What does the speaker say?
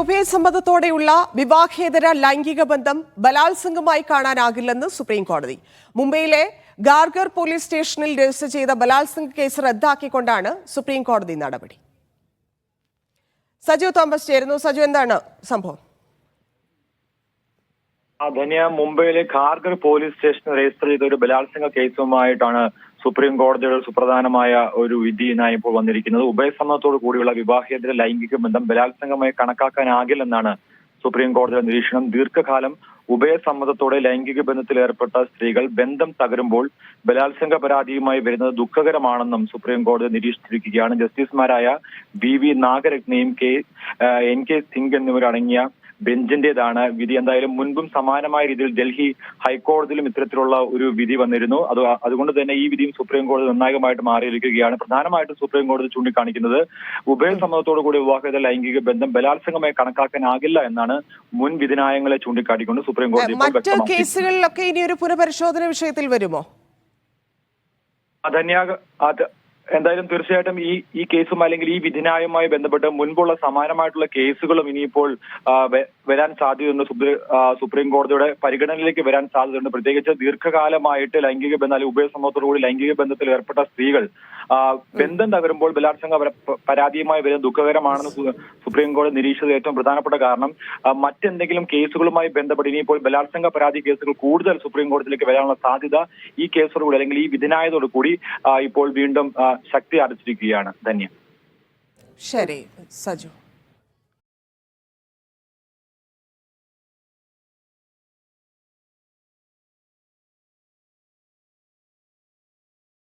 ഉഭയസമ്മതത്തോടെയുള്ള വിവാഹേതര ലൈംഗിക ബന്ധം ബലാത്സംഗമായി കാണാനാകില്ലെന്ന് സുപ്രീം കോടതി മുംബൈയിലെ ഗാർഗർ പോലീസ് സ്റ്റേഷനിൽ രജിസ്റ്റർ ചെയ്ത ബലാത്സംഗ കേസ് റദ്ദാക്കിക്കൊണ്ടാണ് സുപ്രീം കോടതി നടപടി. സജു തോമസ് ചേരുന്നു. സജു എന്താണ് സംഭവം? ധന്യ മുംബൈയിലെ ഖാർഗർ പോലീസ് സ്റ്റേഷൻ രജിസ്റ്റർ ചെയ്ത ഒരു ബലാത്സംഗ കേസുമായിട്ടാണ് സുപ്രീം കോടതിയുടെ സുപ്രധാനമായ ഒരു വിധി ഇപ്പോൾ വന്നിരിക്കുന്നത്. ഉഭയസമ്മതത്തോടു കൂടിയുള്ള വിവാഹേതര ലൈംഗിക ബന്ധം ബലാത്സംഗമായി കണക്കാക്കാനാകില്ലെന്നാണ് സുപ്രീം കോടതിയുടെ നിരീക്ഷണം. ദീർഘകാലം ഉഭയസമ്മതത്തോടെ ലൈംഗിക ബന്ധത്തിൽ ഏർപ്പെട്ട സ്ത്രീകൾ ബന്ധം തകരുമ്പോൾ ബലാത്സംഗ പരാതിയുമായി വരുന്നത് ദുഃഖകരമാണെന്നും സുപ്രീം കോടതി നിരീക്ഷിച്ചിരിക്കുകയാണ്. ജസ്റ്റിസുമാരായ ബി വി നാഗരത്നയും കെ എൻ കെ സിംഗ് എന്നിവരടങ്ങിയ ബെഞ്ചിന്റേതാണ് വിധി. എന്തായാലും മുൻപും സമാനമായ രീതിയിൽ ഡൽഹി ഹൈക്കോടതിയിലും ഇത്തരത്തിലുള്ള ഒരു വിധി വന്നിരുന്നു. അത് അതുകൊണ്ട് തന്നെ ഈ വിധിയും സുപ്രീം കോടതി നിർണായകമായിട്ട് മാറിയിരിക്കുകയാണ്. പ്രധാനമായിട്ടും സുപ്രീം കോടതി ചൂണ്ടിക്കാണിക്കുന്നത് ഉഭയസമ്മതത്തോടു കൂടി വിവാഹിത ലൈംഗിക ബന്ധം ബലാത്സംഗമായി കണക്കാക്കാനാകില്ല എന്നാണ് മുൻ വിധിന്യായങ്ങളെ ചൂണ്ടിക്കാട്ടിക്കൊണ്ട് സുപ്രീം കോടതി മറ്റ് കേസുകളിലൊക്കെ ഇനി ഒരു പുനഃപരിശോധന വിഷയത്തിൽ വരുമോ? ധന്യ അത് എന്തായാലും തീർച്ചയായിട്ടും ഈ ഈ കേസും അല്ലെങ്കിൽ ഈ വിധിന്യായവുമായി ബന്ധപ്പെട്ട് മുൻപുള്ള സമാനമായിട്ടുള്ള കേസുകളും ഇനിയിപ്പോൾ വരാൻ സാധ്യതയുണ്ട്. സുപ്രീം കോടതിയുടെ പരിഗണനയിലേക്ക് വരാൻ സാധ്യതയുണ്ട്. പ്രത്യേകിച്ച് ദീർഘകാലമായിട്ട് ലൈംഗിക ബന്ധം അല്ലെങ്കിൽ ഉഭയസമ്മതത്തോടുകൂടി ലൈംഗിക ബന്ധത്തിൽ ഏർപ്പെട്ട സ്ത്രീകൾ ബന്ധം തകരുമ്പോൾ ബലാത്സംഗ പര- പരാതിയുമായി വരുന്നത് ദുഃഖകരമാണെന്ന് സുപ്രീം കോടതി നിരീക്ഷിച്ചത് ഏറ്റവും പ്രധാനപ്പെട്ട കാരണം. മറ്റെന്തെങ്കിലും കേസുകളുമായി ബന്ധപ്പെട്ട് ഇനിയിപ്പോൾ ബലാത്സംഗ പരാതി കേസുകൾ കൂടുതൽ സുപ്രീം കോടതിയിലേക്ക് വരാനുള്ള സാധ്യത ഈ കേസോടുകൂടി അല്ലെങ്കിൽ ഈ വിധിനായതോടുകൂടി ഇപ്പോൾ വീണ്ടും ശക്തി ആർജിച്ചിരിക്കുകയാണ് ധന്യ. ശരി സജു.